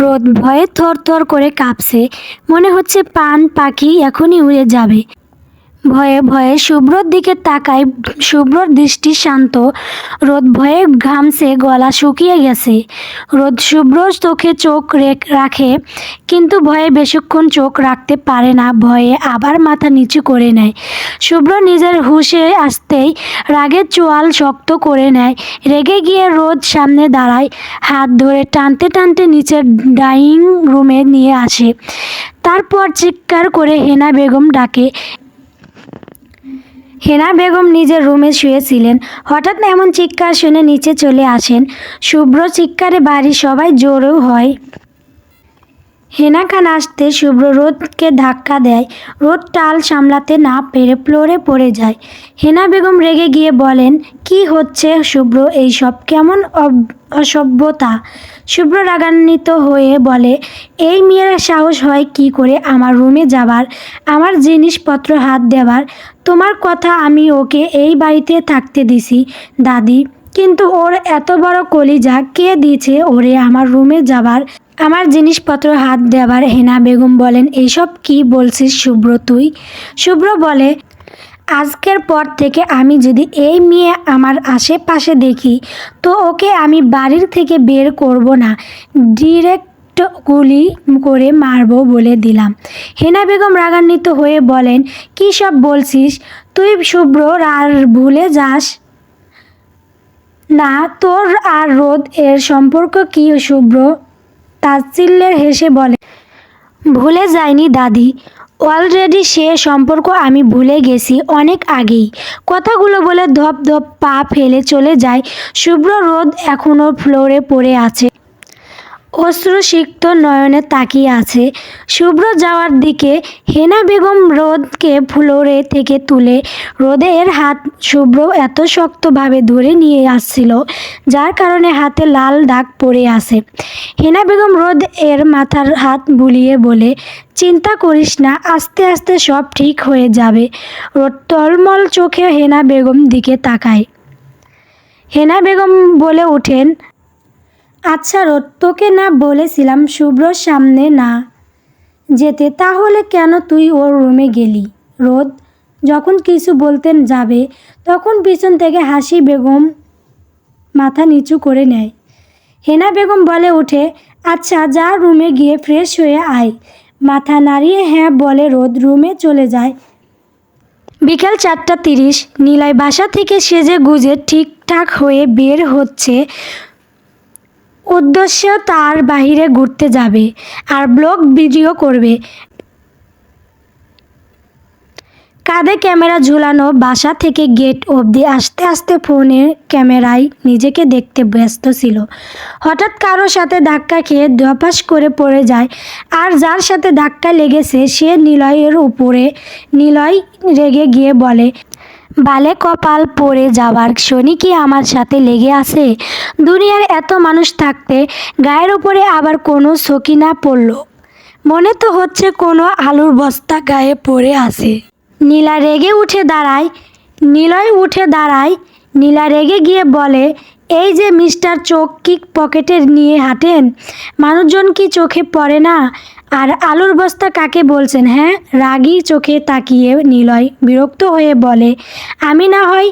রোদ ভয়ে থর থর করে কাঁপছে। মনে হচ্ছে পান পাখি এখনই উড়ে যাবে। ভয়ে ভয়ে শুভ্রর দিকে তাকায়, শুভ্রর দৃষ্টি শান্ত। রোদ ভয়ে ঘামছে, গলা শুকিয়ে গেছে। রোদ শুভ্র চোখে চোখ রেখ- কিন্তু ভয়ে বেশিক্ষণ চোখ রাখতে পারে না, ভয়ে আবার মাথা নিচু করে নেয়। শুভ্র নিজের হুঁশে আসতেই রাগের চোয়াল শক্ত করে নেয়। রেগে গিয়ে রোদ সামনে দাঁড়ায়, হাত ধরে টানতে টানতে নিচের ডাইনিং রুমে নিয়ে আসে। তারপর চিৎকার করে হেনা বেগম ডাকে হেনা বেগম নিজের রুমে শুয়েছিলেন। হঠাৎ এমন চিৎকার শুনে নিচে চলে আসেন। শুভ্র চিৎকারে বাড়ি সবাই জোরও হয়। হেনা খান আসতে শুভ্র রোদকে ধাক্কা দেয়। রোদ টাল সামলাতে না পেরে ফ্লোরে পড়ে যায়। হেনা বেগম রেগে গিয়ে বলেন, কি হচ্ছে শুভ্র, এইসব কেমন অসভ্যতা? শুভ্র রাগান্বিত হয়ে বলে, এই মেয়ের সাহস হয় কি করে আমার রুমে যাবার? আমার জিনিসপত্র হাত দেবার তোমার কথা আমি ওকে এই বাড়িতে থাকতে দিছি, দাদি। কিন্তু ওর এত বড় কলিজা কে দিয়েছে ওরে আমার রুমে যাবার আমার জিনিসপত্র হাত দেবার হেনা বেগম বলেন এইসব কি বলছিস শুভ্র তুই? শুভ্র বলে, আজকের পর থেকে আমি যদি এই মেয়ে আমার আশেপাশে দেখি, তো ওকে আমি বাড়ির থেকে বের করব না, ডিরেক্ট গুলি করে মারবো বলে দিলাম। হেনা বেগম রাগান্বিত হয়ে বলেন, কী সব বলছিস? তুই শুভ্র, আর ভুলে যাস না, তোর আর রোদ এর সম্পর্ক কি শুভ্র? তাচ্ছিল্যের হেসে বলে, ভুলে যায়নি দাদি অলরেডি সে সম্পর্ক আমি ভুলে গেছি অনেক আগেই। কথাগুলো বলে ধপ ধপ পা ফেলে চলে যায়। শুভ্র রোদ এখনও ফ্লোরে পড়ে আছে। অশ্রুসিক্ত নয়নে তাকিয়ে আছে। শুভ্র যাওয়ার দিকে হেনা বেগম রোদকে ফ্লোরে থেকে তুলে রোদের হাত শুভ্র এত শক্তভাবে ধরে নিয়ে আসছিল, যার কারণে হাতে লাল দাগ পড়ে আছে। হেনা বেগম রোদ এর মাথার হাত বুলিয়ে বলে, চিন্তা করিস না, আস্তে আস্তে সব ঠিক হয়ে যাবে। রোদ টলমল চোখে হেনা বেগম দিকে তাকায়। হেনা বেগম বলে ওঠেন আচ্ছা রোদ, তোকে না বলেছিলাম শুভ্রর সামনে না যেতে, তাহলে কেন তুই ওর রুমে গেলি? রোদ, যখন কিছু বলতেন যাবে, তখন পিছন থেকে হাসি বেগম মাথা নিচু করে নেয়। হেনা বেগম বলে ওঠে আচ্ছা যা রুমে গিয়ে ফ্রেশ হয়ে আয়। মাথা নাড়িয়ে হ্যাঁ বলে রোদ, রুমে চলে যায়। বিকেল চারটা তিরিশ, নীলয় বাসা থেকে সেজে গুজে ঠিকঠাক হয়ে বের হচ্ছে উদ্দেশ্য তার বাইরে ঘুরতে যাবে আর ব্লগ ভিডিও করবে। কাঁধে ক্যামেরা ঝুলানো বাসা থেকে গেট অবধি আস্তে আস্তে ফোনে ক্যামেরায় নিজেকে দেখতে ব্যস্ত ছিল। হঠাৎ কারোর সাথে ধাক্কা খেয়ে ধপাস করে পড়ে যায় আর যার সাথে ধাক্কা লেগেছে সে নিলয়ের উপরে, নিলয় রেগে গিয়ে বলে বালে কপাল পড়ে যাবার শনি কি আমার সাথে লেগে আছে? দুনিয়ার এত মানুষ থাকতে গায়ের উপরে আবার কোনো সকিনা পড়ল। মনে তো হচ্ছে কোনো আলুর বস্তা গায়ে পড়ে আছে। নীলা রেগে উঠে দাঁড়ায়, নীলয় উঠে দাঁড়ায়, নীলা রেগে গিয়ে বলে, এই যে মিস্টার চোখ কি পকেটে নিয়ে হাঁটেন? মানুষজন কি চোখে পড়ে না? আর আলুর বস্তা কাকে বলছেন হ্যাঁ? রাগি চোখে তাকিয়ে নিলয় বিরক্ত হয়ে বলে, আমি না হয়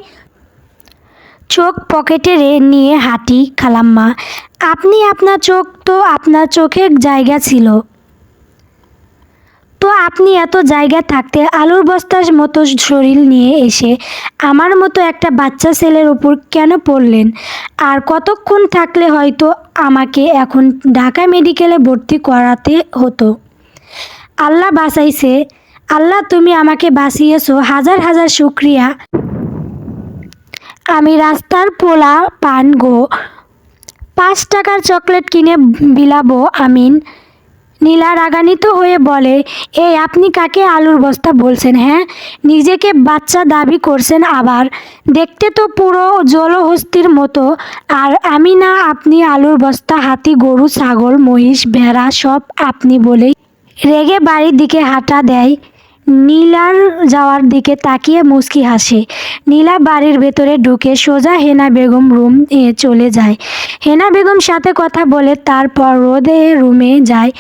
চোখ পকেটে রে নিয়ে হাঁটি খালাম্মা। আপনি আপনার চোখ তো আপনার চোখের জায়গা ছিল। তো আপনি এত জায়গা থাকতে আলুর বস্তার মতো শরীর নিয়ে এসে আমার মতো একটা বাচ্চা ছেলের ওপর কেন পড়লেন? আর কতক্ষণ থাকলে হয়তো আমাকে এখন ঢাকা মেডিকেলে ভর্তি করাতে হতো? আল্লাহ বাঁচাইছে। আল্লাহ, তুমি আমাকে বাঁচিয়েছো। হাজার হাজার শুক্রিয়া। আমি রাস্তার পোলা পান গো। পাঁচ টাকার চকলেট কিনে বিলাবো, আমিন। নীলা রাগানিত হয়ে বলে এই আপনি কাকে আলুর বস্তা বলছেন হ্যাঁ? নিজেকে বাচ্চা দাবি করছেন আবার। দেখতে তো পুরো জলহস্তির মতো। আর আমি না, আপনি আলুর বস্তা, হাতি, গরু, ছাগল, মহিষ, ভেড়া সব আপনি বলেই রেগে বাড়ির দিকে হাঁটা দেয়। নীলার যাওয়ার দিকে তাকিয়ে মুচকি হাসে। নীলা বাড়ির ভেতরে ঢুকে সোজা হেনা বেগম রুম এ চলে যায়। হেনা বেগম সাথে কথা বলে তারপর রোদে রুমে যায়।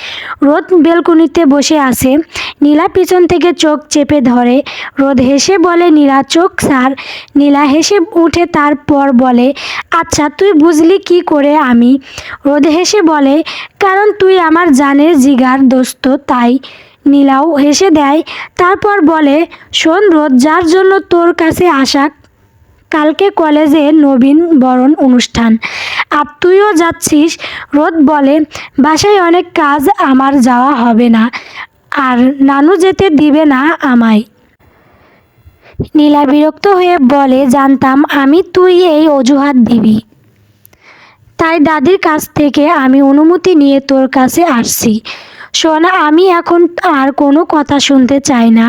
রোদ বেলকুনিতে বসে আছে। নীলা পিছন থেকে চোখ চেপে ধরে। রোদ হেসে বলে, নীলা, চোখ সার। নীলা হেসে উঠে তারপর বলে আচ্ছা তুই বুঝলি কি করে আমি? রোদ হেসে বলে, কারণ তুই আমার জানের জিগার দোস্ত, তাই। নীলাও হেসে দেয়, তারপর বলে, শোন রোদ, যার জন্য তোর কাছে আসা, কালকে কলেজে নবীন বরণ অনুষ্ঠান। আর তুইও যাচ্ছিস? রোদ বলে, বাসায় অনেক কাজ আমার যাওয়া হবে না, আর নানু যেতে দিবে না আমায়। নীলা বিরক্ত হয়ে বলে, জানতাম আমি তুই এই অজুহাত দিবি। তাই দাদির কাছ থেকে আমি অনুমতি নিয়ে তোর কাছে আসছি। শোন আমি এখন আর কোনো কথা শুনতে চাই না।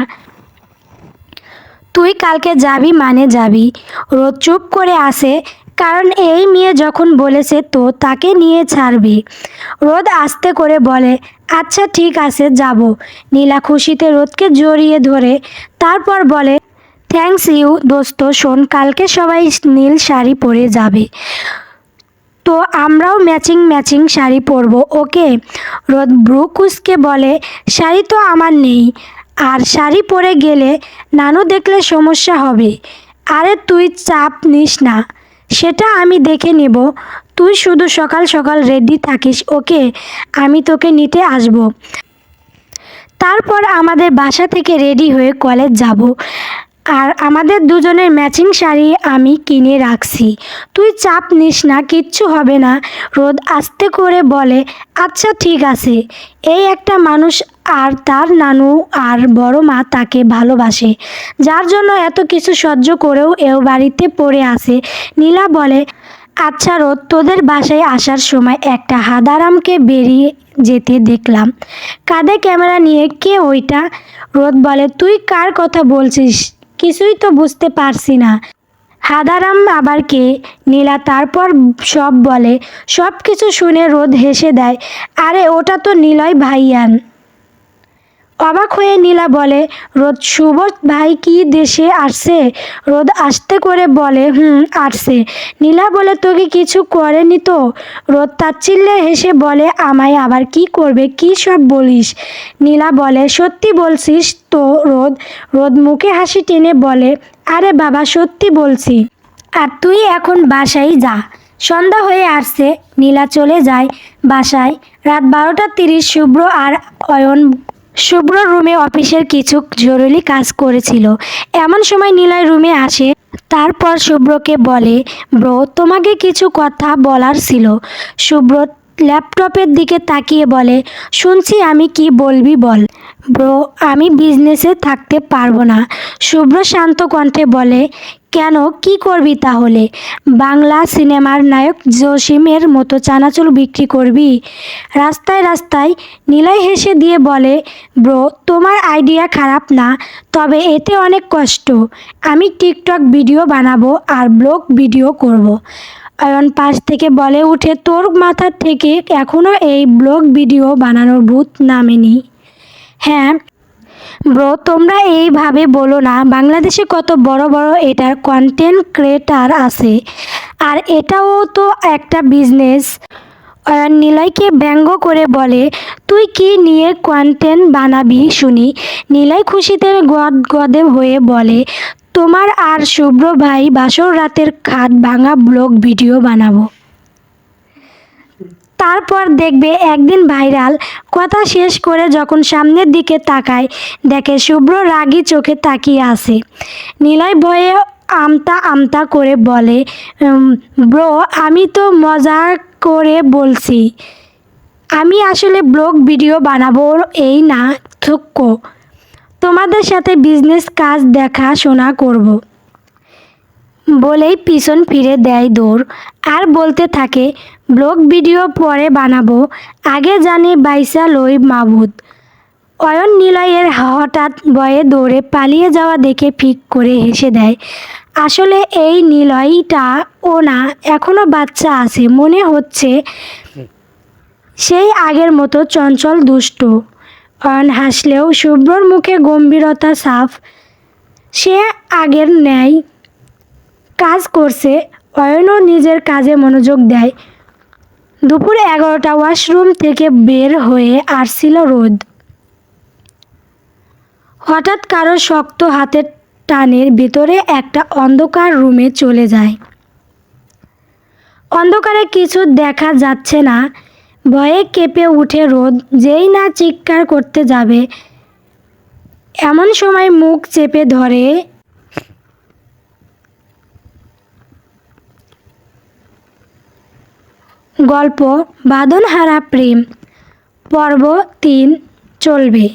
তুই কালকে যাবি মানে যাবি। রোদ চুপ করে আসে কারণ এই মেয়ে যখন বলেছে তো তাকে নিয়ে ছাড়বি। রোদ আস্তে করে বলে আচ্ছা ঠিক আছে, যাব। নীলা খুশিতে রোদকে জড়িয়ে ধরে, তারপর বলে থ্যাংকস ইউ দোস্ত, শোন, কালকে সবাই নীল শাড়ি পরে যাবে। তো আমরাও ম্যাচিং ম্যাচিং শাড়ি পরবো ওকে রোদ ব্রুকুসকে বলে, শাড়ি তো আমার নেই। আর শাড়ি পরে গেলে নানু দেখলে সমস্যা হবে। আরে তুই চাপ নিস না। সেটা আমি দেখে নেব। তুই শুধু সকাল সকাল রেডি থাকিস ওকে আমি তোকে নিতে আসব। তারপর আমাদের বাসা থেকে রেডি হয়ে কলেজ যাব। আর আমাদের দুজনের ম্যাচিং শাড়ি আমি কিনে রাখছি। তুই চাপ নিস না, কিচ্ছু হবে না। রোদ আস্তে করে বলে আচ্ছা ঠিক আছে। এই একটা মানুষ আর তার নানু আর বড় মা তাকে ভালোবাসে, যার জন্য এত কিছু সহ্য করেও এও বাড়িতে পড়ে আসে নীলা বলে আচ্ছা রোদ, তোদের বাসায় আসার সময় একটা হাদারামকে বেরিয়ে যেতে দেখলাম। কাঁধে ক্যামেরা নিয়ে, কে ওইটা? রোদ বলে, তুই কার কথা বলছিস? কিছুই তো বুঝতে পারছি না। হাদারাম আবার কে নীলা তারপর সব বলে সব কিছু শুনে রোদ হেসে দেয়। আরে, ওটা তো নিলয় ভাইয়ান। অবাক হয়ে নীলা বলে, রোদ, শুভ, ভাই, কি দেশে আসছে? রোদ আসতে করে বলে, হুম, আসছে। নীলা বলে, তোকে কিছু করেনি তো? রোদ তাচ্ছিল্যে হেসে বলে, আমায় আবার কি করবে, কি সব বলিস? নীলা বলে, সত্যি বলছিস তো, রোদ? রোদ মুখে হাসি টেনে বলে, আরে বাবা, সত্যি বলছি। আর তুই এখন বাসায় যা। সন্ধ্যা হয়ে আসছে। নীলা চলে যায় বাসায়। রাত বারোটা তিরিশ, শুভ্র আর অয়ন শুভ্র রুমে অফিসের কিছু জরুরি কাজ করেছিল। এমন সময় নীলয় রুমে আসে, তারপর শুভ্রকে বলে, ব্রো, তোমাকে কিছু কথা বলার ছিল। শুভ্র ল্যাপটপের দিকে তাকিয়ে বলে, শুনছি আমি কি বলবি বল। ব্রো, আমি বিজনেসে থাকতে পারব না। শুভ্র শান্ত কণ্ঠে বলে কেন কি করবি তাহলে? বাংলা সিনেমার নায়ক জসিমের মতো চানাচুর বিক্রি করবি? রাস্তায় রাস্তায় নীলয় হেসে দিয়ে বলে, ব্রো, তোমার আইডিয়া খারাপ না, তবে এতে অনেক কষ্ট। আমি টিকটক ভিডিও বানাবো আর ব্লগ ভিডিও করব। অয়ন পাশ থেকে বলে উঠে, তোর মাথার থেকে এখনও এই ব্লগ ভিডিও বানানোর ভূত নামেনি। হ্যাঁ ব্রো, তোমরা এইভাবে বলো না, বাংলাদেশে কত বড় বড় এটার কন্টেন্ট ক্রিয়েটার আছে। আর এটাও তো একটা বিজনেস নিলয়কে ব্যঙ্গ করে বলে, তুই কি নিয়ে কন্টেন্ট বানাবি? শুনি। নিলয় খুশিতে গদ গদে হয়ে বলে, তোমার আর শুভ্র ভাই বাসর রাতের খাট ভাঙা ব্লগ ভিডিও বানাবো। তারপর দেখবে একদিন ভাইরাল, কথা শেষ করে যখন সামনের দিকে তাকায়, দেখে শুভ্র রাগী চোখে তাকিয়ে আছে। নিলয় ভয়ে আমতা আমতা করে বলে ব্রো, আমি তো মজা করে বলছি। আমি আসলে ব্লগ ভিডিও বানাবো, এই না, থুক্ক। তোমাদের সাথে বিজনেস কাজ দেখাশোনা করব। বলেই পিছন ফিরে দেয় দৌড়। আর বলতে থাকে, ব্লগ ভিডিও পরে বানাবো, আগে জানি বাইসা লই মাবুদ। অয়ন নিলয়ের হঠাৎ বয়ে দৌড়ে পালিয়ে যাওয়া দেখে ফিক করে হেসে দেয়, আসলে এই নিলয়টা ও না এখনও বাচ্চা আছে, মনে হচ্ছে সেই আগের মতো চঞ্চল দুষ্ট। অয়ন হাসলেও শুভ্রর মুখে গম্ভীরতা সাফ, সে আগের ন্যায় কাজ করছে, অয়নও নিজের কাজে মনোযোগ দেয়। দুপুর এগারোটা ওয়াশরুম থেকে বের হয়ে আসছিল রোদ। হঠাৎ কারও শক্ত হাতের টানের ভিতরে একটা অন্ধকার রুমে চলে যায়। অন্ধকারে কিছু দেখা যাচ্ছে না। ভয়ে কেঁপে উঠে রোদ, যেই না চিৎকার করতে যাবে, এমন সময় মুখ চেপে ধরে গল্প বাঁধনহারা প্রেম। পর্ব তিন চলবে।